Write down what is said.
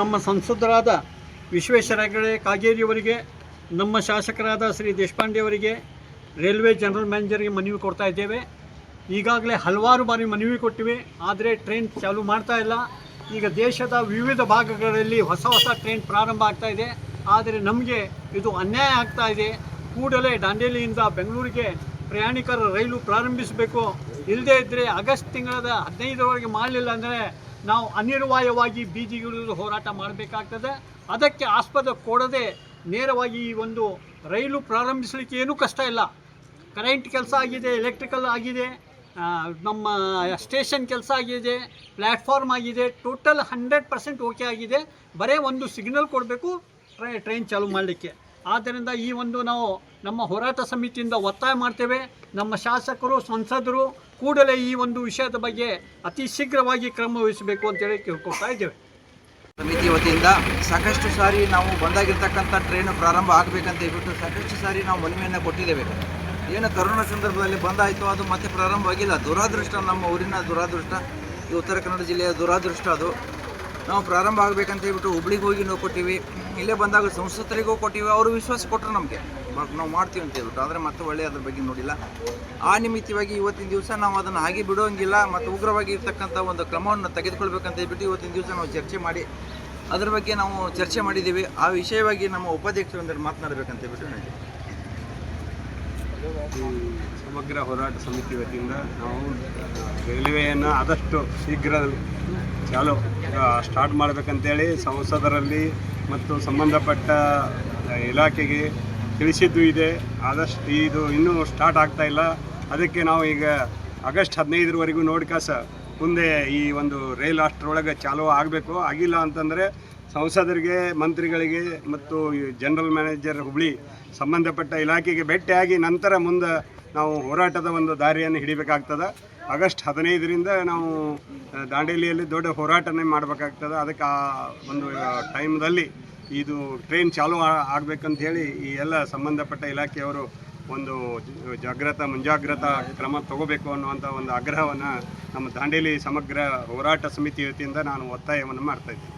ನಮ್ಮ ಸಂಸದರಾದ ವಿಶ್ವೇಶ್ವರ ಹೆಗಡೆ ಕಾಗೇರಿಯವರಿಗೆ ನಮ್ಮ ಶಾಸಕರಾದ ಶ್ರೀ ದೇಶಪಾಂಡೆ ಅವರಿಗೆ, ರೈಲ್ವೆ ಜನರಲ್ ಮ್ಯಾನೇಜರ್ಗೆ ಮನವಿ ಕೊಡ್ತಾ ಇದ್ದೇವೆ. ಈಗಾಗಲೇ ಹಲವಾರು ಬಾರಿ ಮನವಿ ಕೊಟ್ಟಿವೆ, ಆದರೆ ಟ್ರೈನ್ ಚಾಲೂ ಮಾಡ್ತಾ ಇಲ್ಲ. ಈಗ ದೇಶದ ವಿವಿಧ ಭಾಗಗಳಲ್ಲಿ ಹೊಸ ಹೊಸ ಟ್ರೈನ್ ಪ್ರಾರಂಭ ಆಗ್ತಾ ಇದೆ. ಆದರೆ ನಮಗೆ ಇದು ಅನ್ಯಾಯ ಆಗ್ತಾ ಇದೆ. ಕೂಡಲೇ ದಾಂಡೇಲಿಯಿಂದ ಬೆಂಗಳೂರಿಗೆ ಪ್ರಯಾಣಿಕರ ರೈಲು ಪ್ರಾರಂಭಿಸಬೇಕು. ಇಲ್ಲದೇ ಇದ್ದರೆ ಆಗಸ್ಟ್ ತಿಂಗಳದ ಹದಿನೈದರವರೆಗೆ ಮಾಡಲಿಲ್ಲ ಅಂದರೆ ನಾವು ಅನಿವಾರ್ಯವಾಗಿ ಬೀದಿಗಿಳಿದು ಹೋರಾಟ ಮಾಡಬೇಕಾಗ್ತದೆ. ಅದಕ್ಕೆ ಆಸ್ಪದ ಕೊಡದೆ ನೇರವಾಗಿ ಈ ಒಂದು ರೈಲು ಪ್ರಾರಂಭಿಸಲಿಕ್ಕೆ ಏನೂ ಕಷ್ಟ ಇಲ್ಲ. ಕರೆಂಟ್ ಕೆಲಸ ಆಗಿದೆ, ಎಲೆಕ್ಟ್ರಿಕಲ್ ಆಗಿದೆ ನಮ್ಮ ಸ್ಟೇಷನ್ ಕೆಲಸ ಆಗಿದೆ ಪ್ಲ್ಯಾಟ್ಫಾರ್ಮ್ ಆಗಿದೆ, ಟೋಟಲ್ ಹಂಡ್ರೆಡ್ ಪರ್ಸೆಂಟ್ ಓಕೆ ಆಗಿದೆ. ಬರೀ ಒಂದು ಸಿಗ್ನಲ್ ಕೊಡಬೇಕು, ಟ್ರೈ, ಟ್ರೈನ್ ಚಾಲೂ ಮಾಡಲಿಕ್ಕೆ. ಆದ್ದರಿಂದ ಈ ಒಂದು ನಾವು ನಮ್ಮ ಹೋರಾಟ ಸಮಿತಿಯಿಂದ ಒತ್ತಾಯ ಮಾಡ್ತೇವೆ. ನಮ್ಮ ಶಾಸಕರು, ಸಂಸದರು ಕೂಡಲೇ ಈ ಒಂದು ವಿಷಯದ ಬಗ್ಗೆ ಅತಿ ಶೀಘ್ರವಾಗಿ ಕ್ರಮ ವಹಿಸಬೇಕು ಅಂತೇಳಿ ಕೇಳ್ಕೊಳ್ತಾ ಇದ್ದೇವೆ. ಸಮಿತಿ ವತಿಯಿಂದ ಸಾಕಷ್ಟು ಸಾರಿ ನಾವು ಬಂದಾಗಿರ್ತಕ್ಕಂಥ ಟ್ರೈನ್ ಪ್ರಾರಂಭ ಆಗಬೇಕಂತ ಹೇಳ್ಬಿಟ್ಟು ಸಾಕಷ್ಟು ಸಾರಿ ನಾವು ಮನವಿಯನ್ನು ಕೊಟ್ಟಿದ್ದೇವೆ. ಏನು ಕರೋನಾ ಸಂದರ್ಭದಲ್ಲಿ ಬಂದಾಯಿತು, ಅದು ಮತ್ತೆ ಪ್ರಾರಂಭವಾಗಿಲ್ಲ. ದುರಾದೃಷ್ಟ ನಮ್ಮ ಊರಿನ ದುರಾದೃಷ್ಟ, ಈ ಉತ್ತರ ಕನ್ನಡ ಜಿಲ್ಲೆಯ ದುರಾದೃಷ್ಟ ಅದು. ನಾವು ಪ್ರಾರಂಭ ಆಗಬೇಕಂತ ಹೇಳ್ಬಿಟ್ಟು ಹುಬ್ಳಿಗೆ ಹೋಗಿ ನಾವು ಕೊಟ್ಟಿವಿ. ಇಲ್ಲೇ ಬಂದಾಗ ಸಂಸತ್ತರಿಗೂ ಕೊಟ್ಟಿವಿ, ಅವರು ವಿಶ್ವಾಸ ಕೊಟ್ಟರು ನಮಗೆ. ನಾವು ಮಾಡ್ತೀವಿ ಅಂತ ಹೇಳ್ಬಿಟ್ಟು, ಆದರೆ ಮತ್ತೆ ಒಳ್ಳೆಯ ಅದ್ರ ಬಗ್ಗೆ ನೋಡಿಲ್ಲ. ಆ ನಿಮಿತ್ತವಾಗಿ ಇವತ್ತಿನ ದಿವಸ ನಾವು ಅದನ್ನು ಹಾಗೆ ಬಿಡೋಂಗಿಲ್ಲ, ಮತ್ತು ಉಗ್ರವಾಗಿ ಇರ್ತಕ್ಕಂಥ ಒಂದು ಕ್ರಮವನ್ನು ತೆಗೆದುಕೊಳ್ಬೇಕಂತ ಹೇಳ್ಬಿಟ್ಟು ಇವತ್ತಿನ ದಿವಸ ನಾವು ಚರ್ಚೆ ಮಾಡಿ, ಅದರ ಬಗ್ಗೆ ನಾವು ಚರ್ಚೆ ಮಾಡಿದ್ದೀವಿ ಆ ವಿಷಯವಾಗಿ ನಮ್ಮ ಉಪಾಧ್ಯಕ್ಷರೊಂದಿಗೆ ಮಾತನಾಡಬೇಕಂತ ಹೇಳ್ಬಿಟ್ಟು ಹೇಳಿದ್ವಿ ಈ ಸಮಗ್ರ ಹೋರಾಟ ಸಮಿತಿ ವತಿಯಿಂದ ನಾವು ರೈಲ್ವೆಯನ್ನು ಆದಷ್ಟು ಶೀಘ್ರದಲ್ಲಿ ಚಾಲು ಸ್ಟಾರ್ಟ್ ಮಾಡಬೇಕಂತೇಳಿ ಸಂಸದರಲ್ಲಿ ಮತ್ತು ಸಂಬಂಧಪಟ್ಟ ಇಲಾಖೆಗೆ ತಿಳಿಸಿದ್ದು ಇದೆ. ಆದಷ್ಟು ಇದು ಇನ್ನೂ ಸ್ಟಾರ್ಟ್ ಆಗ್ತಾ ಇಲ್ಲ. ಅದಕ್ಕೆ ನಾವು ಈಗ ಆಗಸ್ಟ್ ಹದಿನೈದರವರೆಗೂ ನೋಡ್ಕಾಸ ಮುಂದೆ ಈ ಒಂದು ರೈಲ್ ಅಷ್ಟರೊಳಗೆ ಚಾಲು ಆಗಬೇಕು. ಆಗಿಲ್ಲ ಅಂತಂದರೆ ಸಂಸದರಿಗೆ, ಮಂತ್ರಿಗಳಿಗೆ ಮತ್ತು ಜನರಲ್ ಮ್ಯಾನೇಜರ್ ಹುಬ್ಳಿ ಸಂಬಂಧಪಟ್ಟ ಇಲಾಖೆಗೆ ಭೇಟಿಯಾಗಿ ನಂತರ ಮುಂದೆ ನಾವು ಹೋರಾಟದ ಒಂದು ದಾರಿಯನ್ನು ಹಿಡಿಬೇಕಾಗ್ತದೆ. ಆಗಸ್ಟ್ ಹದಿನೈದರಿಂದ ನಾವು ದಾಂಡೇಲಿಯಲ್ಲಿ ದೊಡ್ಡ ಹೋರಾಟನೇ ಮಾಡಬೇಕಾಗ್ತದೆ. ಅದಕ್ಕೆ ಆ ಒಂದು ಟೈಮ್ದಲ್ಲಿ ಇದು ಟ್ರೈನ್ ಚಾಲೂ ಆಗಬೇಕಂತ ಹೇಳಿ ಈ ಎಲ್ಲ ಸಂಬಂಧಪಟ್ಟ ಇಲಾಖೆಯವರು ಒಂದು ಜಾಗ್ರತಾ, ಮುಂಜಾಗ್ರತಾ ಕ್ರಮ ತಗೋಬೇಕು ಅನ್ನುವಂಥ ಒಂದು ಆಗ್ರಹವನ್ನು ನಮ್ಮ ದಾಂಡೇಲಿ ಸಮಗ್ರ ಹೋರಾಟ ಸಮಿತಿ ವತಿಯಿಂದ ನಾನು ಒತ್ತಾಯವನ್ನು ಮಾಡ್ತಾ ಇದ್ದೀನಿ.